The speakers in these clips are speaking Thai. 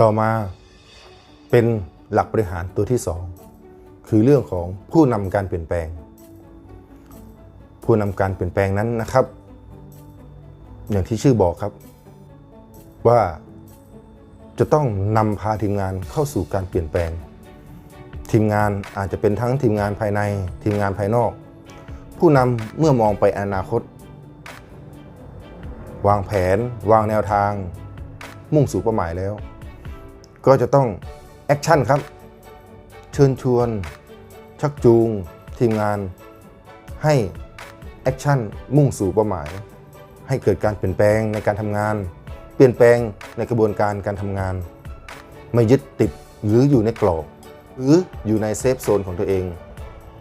ต่อมาเป็นหลักบริหารตัวที่สองคือเรื่องของผู้นำการเปลี่ยนแปลง ผู้นำการเปลี่ยนแปลงนั้นนะครับ อย่างที่ชื่อบอกครับ ว่าจะต้องนำพาทีมงานเข้าสู่การเปลี่ยนแปลง ทีมงานอาจจะเป็นทั้งทีมงานภายในทีมงานภายนอก ผู้นำเมื่อมองไปอนาคต วางแผน วางแนวทาง มุ่งสู่เป้าหมายแล้ว ก็จะต้องแอคชั่นครับ เชิญชวน ชักจูง ทีมงาน ให้แอคชั่นมุ่งสู่เป้าหมาย ให้เกิดการเปลี่ยนแปลงในการทำงาน เปลี่ยนแปลงในกระบวนการการทำงาน ไม่ยึดติดหรืออยู่ในกรอบหรืออยู่ในเซฟโซนของตัวเอง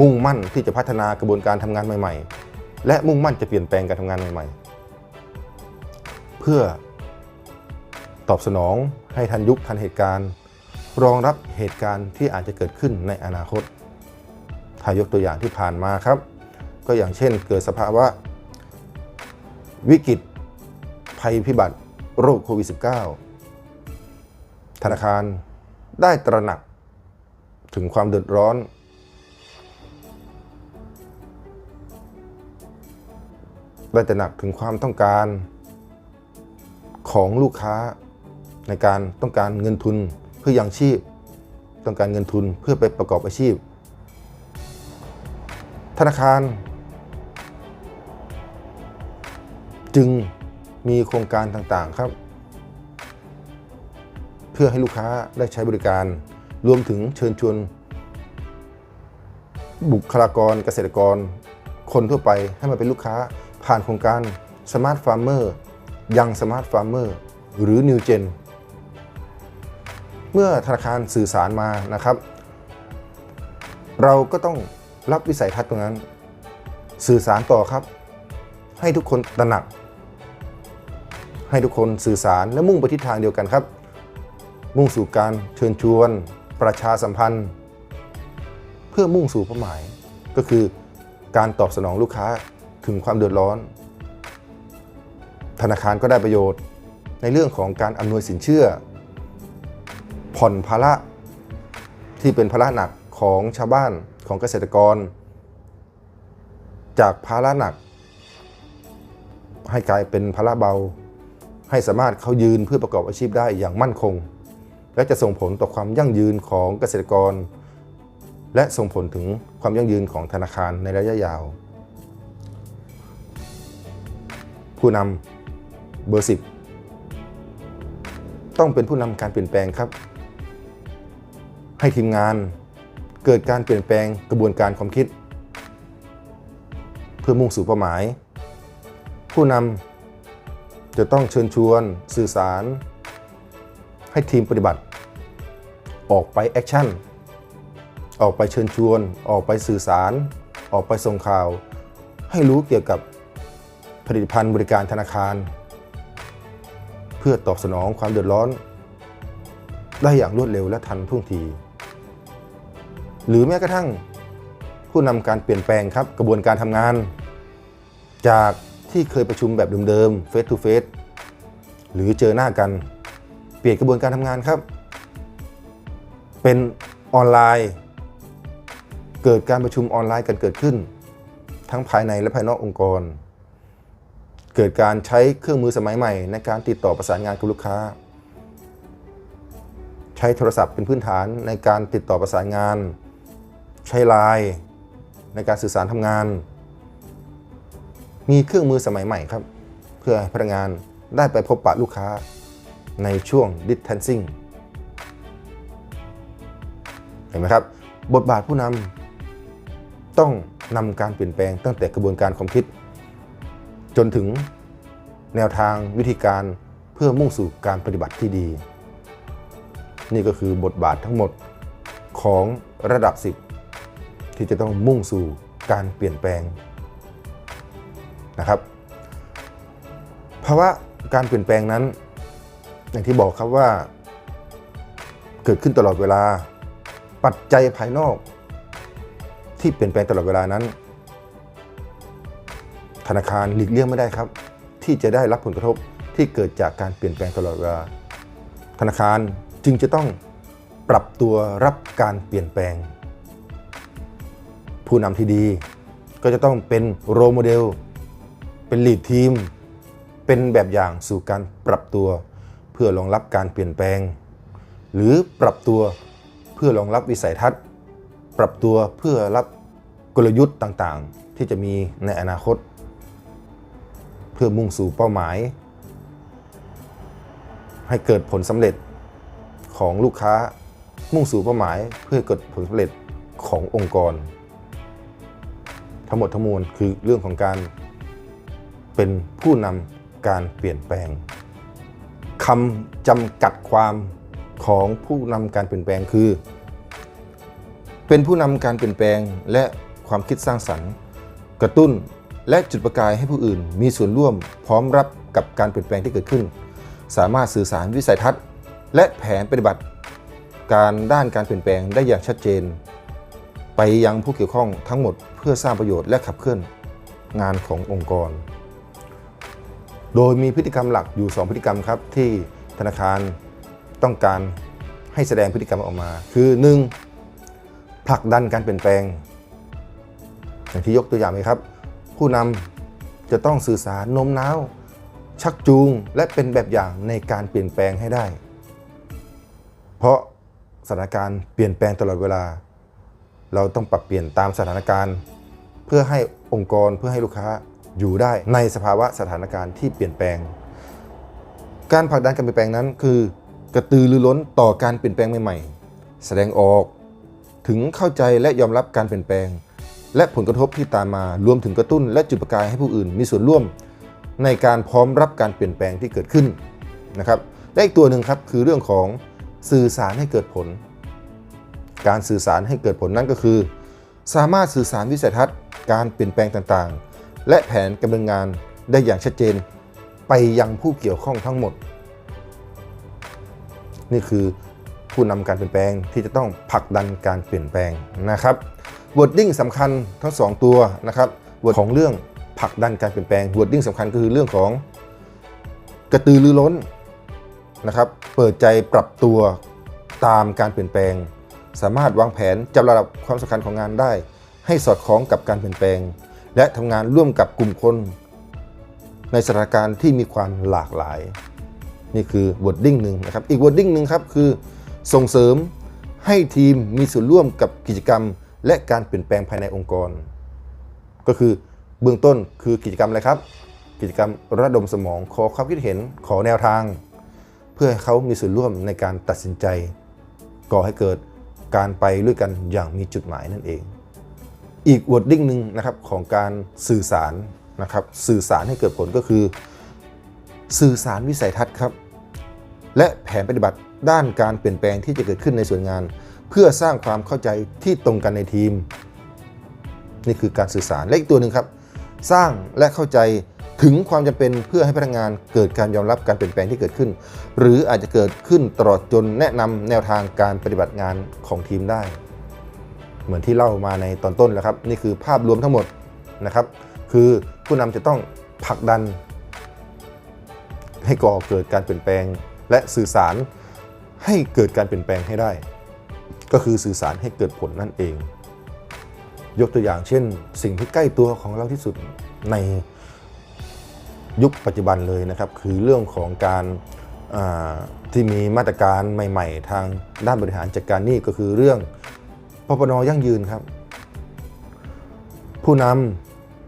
มุ่งมั่นที่จะพัฒนากระบวนการทำงานใหม่ ๆ และมุ่งมั่นจะเปลี่ยนแปลงการทำงานใหม่ ๆ เพื่อ ตอบสนองให้ทันยุคทันเหตุการณ์ รองรับเหตุการณ์ที่อาจจะเกิดขึ้นในอนาคต ถ้ายกตัวอย่างที่ผ่านมาครับ ก็อย่างเช่นเกิดสภาวะ วิกฤตภัยพิบัติโรคโควิด -19 ธนาคารได้ตระหนักถึงความเดือดร้อน ได้ตระหนักถึงความต้องการของลูกค้า ในการต้องการเงินทุนเพื่อยังชีพ ต้องการเงินทุนเพื่อไปประกอบอาชีพ ธนาคาร จึงมีโครงการต่างๆครับ เพื่อให้ลูกค้าได้ใช้บริการรวมถึงเชิญชวน บุคลากรเกษตรกร คนทั่วไปให้มาเป็นลูกค้าผ่านโครงการ Smart Farmer ยัง Smart Farmer หรือ New Gen เมื่อธนาคารสื่อสารมานะครับ เราก็ต้องรับวิสัยทัศน์ตรงนั้น สื่อสารต่อครับ ให้ทุกคนตระหนัก ให้ทุกคนสื่อสารและมุ่งไปทิศทางเดียวกันครับ มุ่งสู่การเชิญชวน ประชาสัมพันธ์ เพื่อมุ่งสู่เป้าหมาย ก็คือการตอบสนองลูกค้าถึงความเดือดร้อน ธนาคารก็ได้ประโยชน์ ในเรื่องของการอำนวยสินเชื่อ ผ่อนภาระที่เป็นภาระหนักของชาวบ้านของเกษตรกร จากภาระหนัก ให้กลายเป็นภาระเบา ให้สามารถเขายืนเพื่อประกอบอาชีพได้อย่างมั่นคง และจะส่งผลต่อความยั่งยืนของเกษตรกร และส่งผลถึงความยั่งยืนของธนาคารในระยะยาว ผู้นำเบอร์สิบต้องเป็นผู้นำการเปลี่ยนแปลงครับ ให้ทีมงาน เกิดการเปลี่ยนแปลงกระบวนการความคิด เพื่อมุ่งสู่เป้าหมาย ผู้นำจะต้องเชิญชวนสื่อสาร ให้ทีมปฏิบัติ ออกไปแอคชั่นออกไปเชิญชวน ออกไปสื่อสาร ออกไปส่งข่าว ให้รู้เกี่ยวกับผลิตภัณฑ์บริการธนาคาร เพื่อตอบสนองความเดือดร้อน ได้อย่างรวดเร็วและทันท่วงที หรือแม้กระทั่งผู้นำการเปลี่ยนแปลงครับกระบวนการทำงาน จากที่เคยประชุมแบบเดิมๆ face to face หรือเจอหน้ากัน เปลี่ยนกระบวนการทำงานครับ เป็นออนไลน์ เกิดการประชุมออนไลน์กันเกิดขึ้น ทั้งภายในและภายนอกองค์กร เกิดการใช้เครื่องมือสมัยใหม่ ในการติดต่อประสานงานกับลูกค้า ใช้โทรศัพท์เป็นพื้นฐานในการติดต่อประสานงาน ใช้ไลน์ในการสื่อสารทำงาน มีเครื่องมือสมัยใหม่ครับ เพื่อให้พนักงานได้ไปพบปะลูกค้าในช่วง distancing เห็นไหมครับ บทบาทผู้นำต้องนำการเปลี่ยนแปลงตั้งแต่กระบวนการความคิด จนถึงแนวทางวิธีการเพื่อมุ่งสู่การปฏิบัติที่ดี นี่ก็คือบทบาททั้งหมดของระดับ 10 ที่จะต้องมุ่งสู่การเปลี่ยนแปลงนะครับภาวะการเปลี่ยนแปลงนั้น อย่างที่บอกครับว่า เกิดขึ้นตลอดเวลา ปัจจัยภายนอก ที่เปลี่ยนแปลงตลอดเวลานั้น ธนาคารหลีกเลี่ยงไม่ได้ครับ ที่จะได้รับผลกระทบที่เกิดจากการเปลี่ยนแปลงตลอดเวลา ธนาคารจึงจะต้องปรับตัวรับการเปลี่ยนแปลง ผู้นำที่ดี ก็จะต้องเป็นโรโมเดล เป็นลีดทีม เป็นแบบอย่างสู่การปรับตัว เพื่อรองรับการเปลี่ยนแปลง หรือปรับตัวเพื่อรองรับวิสัยทัศน์ ปรับตัวเพื่อรับกลยุทธ์ต่างๆ ที่จะมีในอนาคต เพื่อมุ่งสู่เป้าหมาย ให้เกิดผลสำเร็จของลูกค้ามุ่งสู่เป้าหมายเพื่อเกิดผลสำเร็จขององค์กร ทั้งหมดทั้งมวลคือเรื่องของการเป็นผู้นำการเปลี่ยนแปลงคำจำกัดความของผู้นำการเปลี่ยนแปลงคือ เป็นผู้นำการเปลี่ยนแปลงและความคิดสร้างสรรค์ กระตุ้นและจุดประกายให้ผู้อื่น มีส่วนร่วมพร้อมรับกับการเปลี่ยนแปลงที่เกิดขึ้น สามารถสื่อสารวิสัยทัศน์ และแผนปฏิบัติ การด้านการเปลี่ยนแปลงได้อย่างชัดเจน ไปยังผู้เกี่ยวข้องทั้งหมด เพื่อสร้างประโยชน์และขับเคลื่อนงานขององค์กร โดยมีพฤติกรรมหลักอยู่ 2 พฤติกรรมครับที่ธนาคารต้องการให้แสดงพฤติกรรมออกมา คือ 1. ผลักดันการเปลี่ยนแปลง อย่างที่ยกตัวอย่างไปครับ ผู้นำจะต้องสื่อสารโน้มน้าว ชักจูงและเป็นแบบอย่างในการเปลี่ยนแปลงให้ได้ เพราะสถานการณ์เปลี่ยนแปลงตลอดเวลา เราต้องปรับเปลี่ยนตามสถานการณ์ เพื่อให้องค์กรเพื่อให้ลูกค้าอยู่ได้ในสภาวะสถานการณ์ที่เปลี่ยนแปลง การผลักดันการเปลี่ยนแปลงนั้น คือกระตือรือร้นต่อการเปลี่ยนแปลงใหม่ๆ แสดงออกถึงเข้าใจและยอมรับการเปลี่ยนแปลง และผลกระทบที่ตามมารวมถึงกระตุ้น และจุดประกายให้ผู้อื่นมีส่วนร่วม ในการพร้อมรับการเปลี่ยนแปลงที่เกิดขึ้นนะครับและอีกตัวหนึ่งครับคือเรื่องของสื่อสารให้เกิดผล การสื่อสารให้เกิดผลนั่นก็คือ สามารถสื่อสารวิสัยทัศน์ การเปลี่ยนแปลงต่างๆ และแผนกำเนินงานได้อย่างชัดเจน ไปยังผู้เกี่ยวข้องทั้งหมด นี่คือผู้นำการเปลี่ยนแปลงที่จะต้องผลักดันการเปลี่ยนแปลงนะครับ wording สำคัญทั้ง 2 ตัวนะครับของเรื่องผลักดันการเปลี่ยนแปลง wording สำคัญก็คือเรื่องของกระตือรือร้นนะครับ เปิดใจปรับตัวตามการเปลี่ยนแปลง สามารถวางแผนจับระดับความสำคัญของงานได้ ให้สอดคล้องกับการเปลี่ยนแปลง และทำงานร่วมกับกลุ่มคน ในสถานการณ์ที่มีความหลากหลาย นี่คือ wording หนึ่งนะครับ อีก wording หนึ่งครับคือส่งเสริมให้ทีมมีส่วนร่วมกับกิจกรรม และการเปลี่ยนแปลงภายในองค์กร ก็คือเบื้องต้นคือกิจกรรมอะไรครับ กิจกรรมระดมสมองขอความคิดเห็นขอแนวทาง เพื่อให้เขามีส่วนร่วมในการตัดสินใจ ก่อให้เกิด การไปด้วยกันอย่างมีจุดหมายนั่นเอง อีก wording หนึ่งนะครับของการสื่อสารนะครับสื่อสารให้เกิดผลก็คือ สื่อสารวิสัยทัศน์ครับ และแผนปฏิบัติด้านการเปลี่ยนแปลงที่จะเกิดขึ้นในส่วนงาน เพื่อสร้างความเข้าใจที่ตรงกันในทีม นี่คือการสื่อสารและอีกตัวหนึ่งครับ สร้างและเข้าใจ ถึงความจำเป็นเพื่อให้พนักงานเกิดการยอมรับการเปลี่ยนแปลงที่เกิดขึ้น หรืออาจจะเกิดขึ้นตลอดจนแนะนำแนวทางการปฏิบัติงานของทีมได้ เหมือนที่เล่ามาในตอนต้นแล้วครับ นี่คือภาพรวมทั้งหมดนะครับ คือผู้นำจะต้องผลักดัน ให้ก่อเกิดการเปลี่ยนแปลง และสื่อสารให้เกิดการเปลี่ยนแปลงให้ได้ ก็คือสื่อสารให้เกิดผลนั่นเอง ยกตัวอย่างเช่น สิ่งที่ใกล้ตัวของเราที่สุดใน ยุคปัจจุบันเลยนะครับ คือเรื่องของการที่มีมาตรการใหม่ ๆ ทางด้านบริหารจัดการหนี้ก็คือเรื่องปปนยั่งยืนครับ ผู้น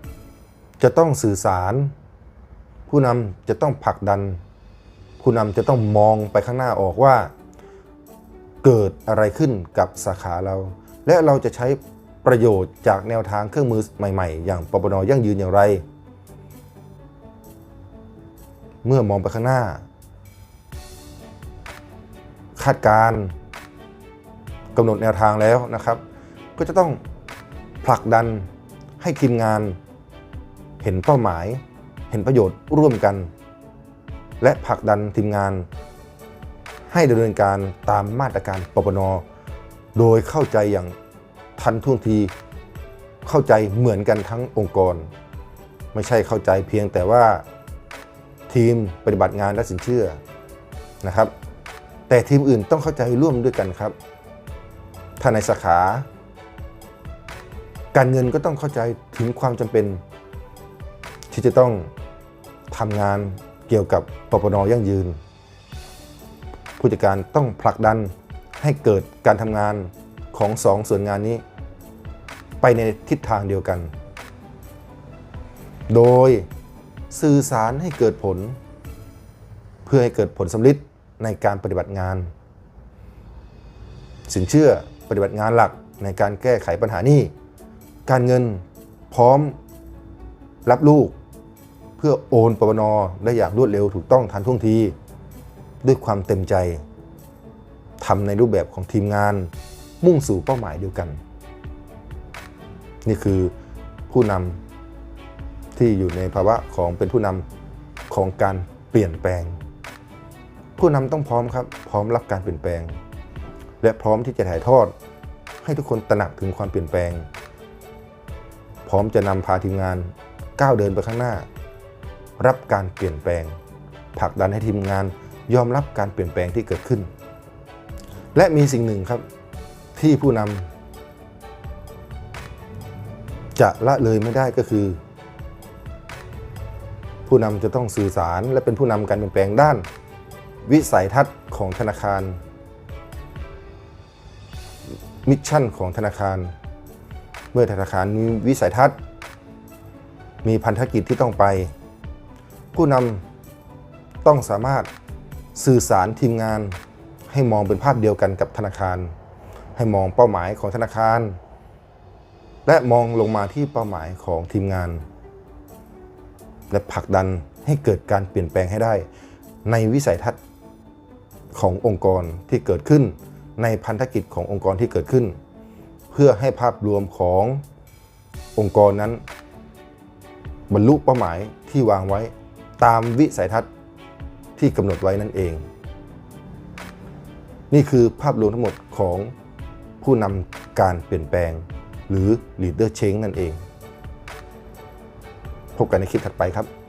ำจะต้องสื่อสาร ผู้นำจะต้องผลักดัน ผู้นำจะต้องมองไปข้างหน้าออกว่า เกิดอะไรขึ้นกับสาขาเรา และเราจะใช้ประโยชน์จากแนวทางเครื่องมือใหม่ ๆ อย่างปปนยั่งยืนอย่างไร เมื่อมองไปข้างหน้า คาดการกำหนดแนวทางแล้วนะครับ ก็จะต้องผลักดันให้ทีมงาน เห็นเป้าหมาย เห็นประโยชน์ร่วมกัน และผลักดันทีมงาน ให้ดำเนินการตามมาตรการปปนโดยเข้าใจอย่างทันท่วงทีเข้าใจเหมือนกันทั้งองค์กร ไม่ใช่เข้าใจเพียงแต่ว่า ทีมปฏิบัติงานและสินเชื่อนะครับ แต่ทีมอื่นต้องเข้าใจร่วมด้วยกันครับ ถ้าในสาขา การเงินก็ต้องเข้าใจถึงความจำเป็น ที่จะต้องทำงานเกี่ยวกับปปนยั่งยืน ผู้จัดการต้องผลักดันให้เกิดการทำงานของสองส่วนงานนี้ ไปในทิศทางเดียวกัน โดย สื่อสารให้เกิดผล เพื่อให้เกิดผลสำลิดในการปฏิบัติงาน สินเชื่อปฏิบัติงานหลักในการแก้ไขปัญหานี้ การเงินพร้อมรับลูก เพื่อโอนปปนได้อย่างรวดเร็วถูกต้องทันท่วงที ด้วยความเต็มใจทำในรูปแบบของทีมงาน มุ่งสู่เป้าหมายเดียวกัน นี่คือผู้นำ ที่อยู่ในภาวะของเป็นผู้นำของการเปลี่ยนแปลง ผู้นำต้องพร้อมครับ พร้อมรับการเปลี่ยนแปลง และพร้อมที่จะถ่ายทอด ให้ทุกคนตระหนักถึงความเปลี่ยนแปลง พร้อมจะนำพาทีมงานก้าวเดินไปข้างหน้า รับการเปลี่ยนแปลงผลักดันให้ทีมงานยอมรับการเปลี่ยนแปลงที่เกิดขึ้น และมีสิ่งหนึ่งครับที่ผู้นำจะละเลยไม่ได้ก็คือ ผู้นำจะต้องสื่อสาร และเป็นผู้นำการเปลี่ยนแปลงด้าน วิสัยทัศน์ของธนาคาร มิชชั่นของธนาคาร เมื่อธนาคารมีวิสัยทัศน์ มีพันธกิจที่ต้องไป ผู้นำต้องสามารถสื่อสารทีมงานให้มองเป็นภาพเดียวกันกับธนาคาร ให้มองเป้าหมายของธนาคาร และมองลงมาที่เป้าหมายของทีมงาน และผลักดันให้เกิดการเปลี่ยนแปลงให้ได้ ในวิสัยทัศน์ขององค์กรที่เกิดขึ้น ในพันธกิจขององค์กรที่เกิดขึ้น เพื่อให้ภาพรวมขององค์กรนั้น บรรลุเป้าหมายที่วางไว้ตามวิสัยทัศน์ที่กำหนดไว้นั่นเอง นี่คือภาพรวมทั้งหมดของผู้นำการเปลี่ยนแปลง หรือ leader change นั่นเอง พบกันในคลิปถัดไปครับ